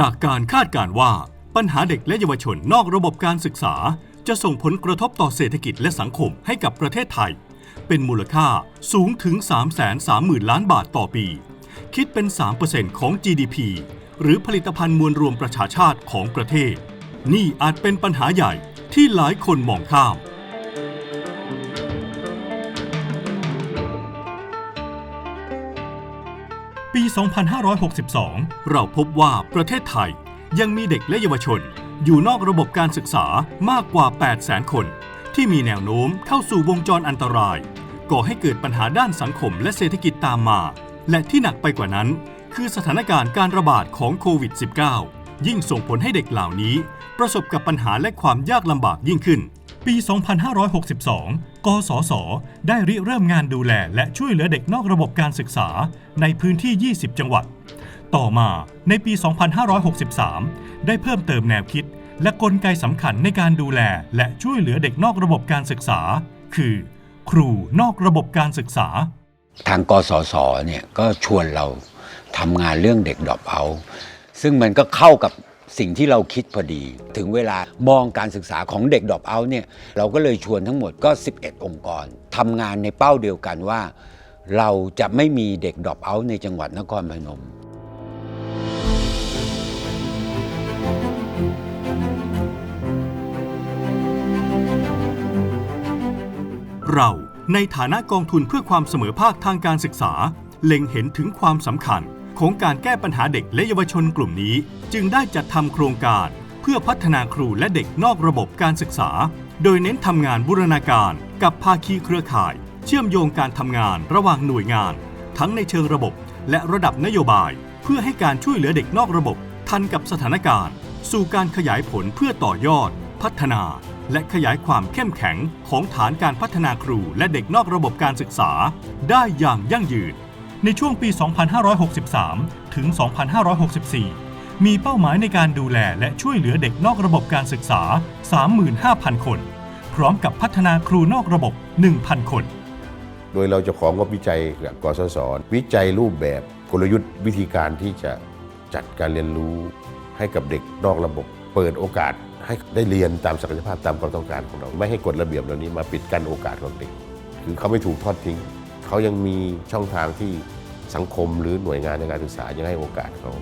จากการคาดการณ์ว่าปัญหาเด็กและเยาวชนนอกระบบการศึกษา จะส่งผลกระทบต่อเศรษฐกิจและสังคมให้กับประเทศไทย เป็นมูลค่าสูงถึง 330,000 ล้านบาทต่อปี คิดเป็น 3%ของ GDP หรือผลิตภัณฑ์มวลรวมประชาชาติของประเทศ นี่อาจเป็นปัญหาใหญ่ที่หลายคนมองข้าม 2562 เราพบว่าประเทศไทยยังมีเด็กและเยาวชน อยู่นอกระบบการศึกษามากกว่า 800,000 คน ที่มีแนวโน้มเข้าสู่วงจรอันตราย ก่อให้เกิดปัญหาด้านสังคมและเศรษฐกิจตามมา และที่หนักไปกว่านั้น คือสถานการณ์การระบาดของโควิด -19 ยิ่งส่งผลให้เด็กเหล่านี้ ประสบกับปัญหาและความยากลำบากยิ่งขึ้น ปี 2562 กสศ ได้ริเริ่มงานดูแลและช่วยเหลือเด็กนอกระบบการศึกษาในพื้นที่ 20 จังหวัด ต่อมาในปี 2563 ได้เพิ่มเติมแนวคิด และกลไกสำคัญในการดูแลและช่วยเหลือเด็กนอกระบบการศึกษา คือ ครูนอกระบบการศึกษา ทางกสศเนี่ยก็ชวนเราทำงานเรื่องเด็กดรอปเอา ซึ่งมันก็เข้ากับ สิ่งที่เราคิดพอดี ถึงเวลามองการศึกษาของเด็กดรอปเอาท์เนี่ยเราก็เลยชวนทั้งหมดก็ 11 องค์กรทำงานในเป้าเดียวกันว่า เราจะไม่มีเด็กดรอปเอาท์ในจังหวัดนครพนมเราในฐานะกองทุนเพื่อความเสมอภาคทางการศึกษา เล็งเห็นถึงความสำคัญ ของการแก้ปัญหาเด็กและเยาวชนกลุ่มนี้ จึงได้จัดทำโครงการเพื่อพัฒนาครูและเด็กนอกระบบการศึกษา โดยเน้นทำงานบูรณาการกับภาคีเครือข่าย เชื่อมโยงการทำงานระหว่างหน่วยงาน ทั้งในเชิงระบบและระดับนโยบาย เพื่อให้การช่วยเหลือเด็กนอกระบบ ทันกับสถานการณ์ สู่การขยายผลเพื่อต่อยอด พัฒนา และขยายความเข้มแข็งของฐานการพัฒนาครูและเด็กนอกระบบการศึกษา ได้อย่างยั่งยืน ในช่วงปี 2563 ถึง 2564 มีเป้าหมายในการดูแลและช่วยเหลือเด็กนอกระบบการศึกษา 35,000 คน พร้อมกับพัฒนาครูนอกระบบ 1,000 คน โดยเราจะของงบวิจัยกับกสศวิจัยรูปแบบกลยุทธ์วิธีการที่จะจัดการเรียนรู้ให้กับเด็กนอกระบบ เปิดโอกาสให้ได้เรียนตามศักยภาพตามความต้องการของเรา ไม่ให้กฎระเบียบเหล่านี้มาปิดกั้นโอกาสของเด็ก คือเขาไม่ถูกทอดทิ้ง เขายังมีช่องทางที่สังคมหรือหน่วยงานในการศึกษายังให้โอกาสเขา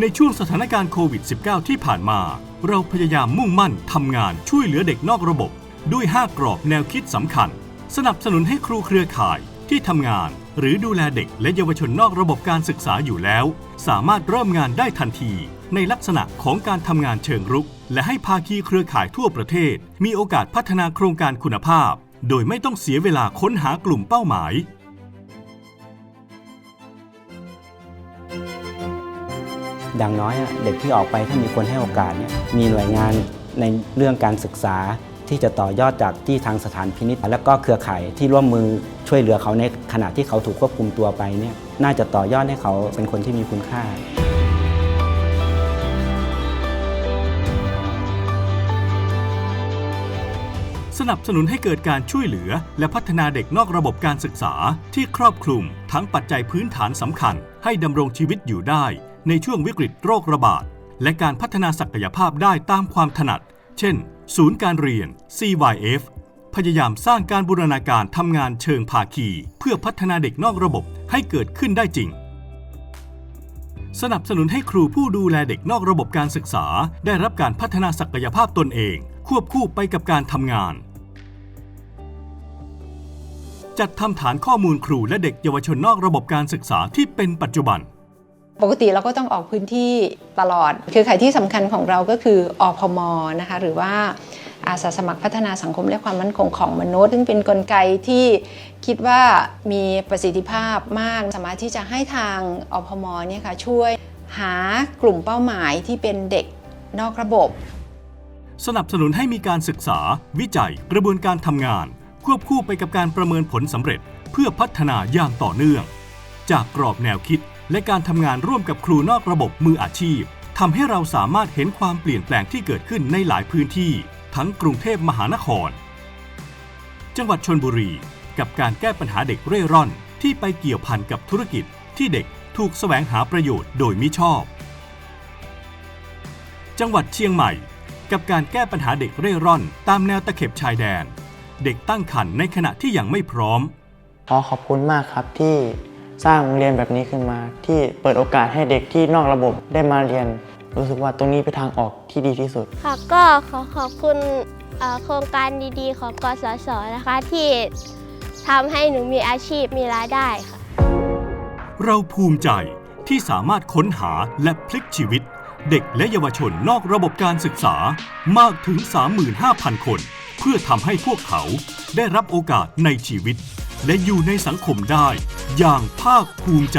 ในช่วงสถานการณ์โควิด -19 ที่ผ่านมา เราพยายามมุ่งมั่นทำงานช่วยเหลือเด็กนอกระบบ ด้วย 5 กรอบแนวคิดสำคัญ สนับสนุนให้ครูเครือข่ายที่ทำงาน หรือดูแลเด็กและเยาวชนนอกระบบการศึกษาอยู่แล้ว สามารถเริ่มงานได้ทันที ในลักษณะของการทำงานเชิงรุก และให้ภาคีเครือข่ายทั่วประเทศ มีโอกาสพัฒนาโครงการคุณภาพ โดยไม่ต้องเสียเวลาค้นหากลุ่มเป้าหมาย อย่างน้อยเด็กที่ออกไปถ้ามีคนให้โอกาสเนี่ยมีหน่วยงานในเรื่องการศึกษาที่จะต่อยอดจากที่ทางสถานพินิษและก็เครือข่ายที่ร่วมมือช่วยเหลือเขาในขณะที่เขาถูกควบคุมตัวไปเนี่ยน่าจะต่อยอดให้เขาเป็นคนที่มีคุณค่า สนับสนุนให้เกิดการช่วยเหลือ และพัฒนาเด็กนอกระบบการศึกษาที่ครอบคลุม ทั้งปัจจัยพื้นฐานสำคัญ ให้ดำรงชีวิตอยู่ได้ ในช่วงวิกฤตโรคระบาด และการพัฒนาศักยภาพได้ตามความถนัด เช่น ศูนย์การเรียน CYF พยายามสร้างการบูรณาการทำงานเชิงภาคี เพื่อพัฒนาเด็กนอกระบบให้เกิดขึ้นได้จริง สนับสนุนให้ครูผู้ดูแลเด็กนอกระบบการศึกษา ได้รับการพัฒนาศักยภาพตนเอง ควบคู่ไปกับการทำงาน จัดทำฐานข้อมูลครูและเด็กเยาวชนนอกระบบการศึกษาที่เป็นปัจจุบัน ปกติเราก็ต้องออกพื้นที่ตลอด คือข่ายที่สำคัญของเราก็คืออพมนะคะหรือว่าอาสาสมัครพัฒนาสังคมและความมั่นคงของมนุษย์ ซึ่งเป็นนกลไกที่คิดว่ามีประสิทธิภาพมาก สามารถที่จะให้ทางอพมเนี่ยค่ะช่วยหากลุ่มเป้าหมายที่เป็นเด็กนอกระบบ สนับสนุนให้มีการศึกษา วิจัย กระบวนการทำงาน ควบคู่ไปกับการประเมินผลสำเร็จเพื่อพัฒนาอย่างต่อเนื่อง จากกรอบแนวคิดและการทำงานร่วมกับครูนอกระบบมืออาชีพทำให้เราสามารถเห็นความเปลี่ยนแปลงที่เกิดขึ้นในหลายพื้นที่ ทั้งกรุงเทพมหานคร จังหวัดชนบุรี กับการแก้ปัญหาเด็กเร่ร่อน ที่ไปเกี่ยวพันกับธุรกิจที่เด็กถูกแสวงหาประโยชน์โดยมิชอบ จังหวัดเชียงใหม่ กับการแก้ปัญหาเด็กเร่ร่อน ตามแนวตะเข็บชายแดน เด็กตั้งครรภ์ในขณะที่ยังไม่พร้อม ขอขอบคุณมากครับที่สร้างโรงเรียนแบบนี้ขึ้นมา ที่เปิดโอกาสให้เด็กที่นอกระบบได้มาเรียน รู้สึกว่าตรงนี้เป็นทางออกที่ดีที่สุด ค่ะก็ขอขอบคุณเอ่อโครงการดีๆ ของกสศนะคะ ที่ทำให้หนูมีอาชีพมีรายได้ค่ะ เราภูมิใจที่สามารถค้นหาและพลิกชีวิต เด็กและเยาวชนนอกระบบการศึกษามากถึง 35,000 คน เพื่อทำให้พวกเขาได้รับโอกาสในชีวิต และอยู่ในสังคมได้อย่างภาคภูมิใจ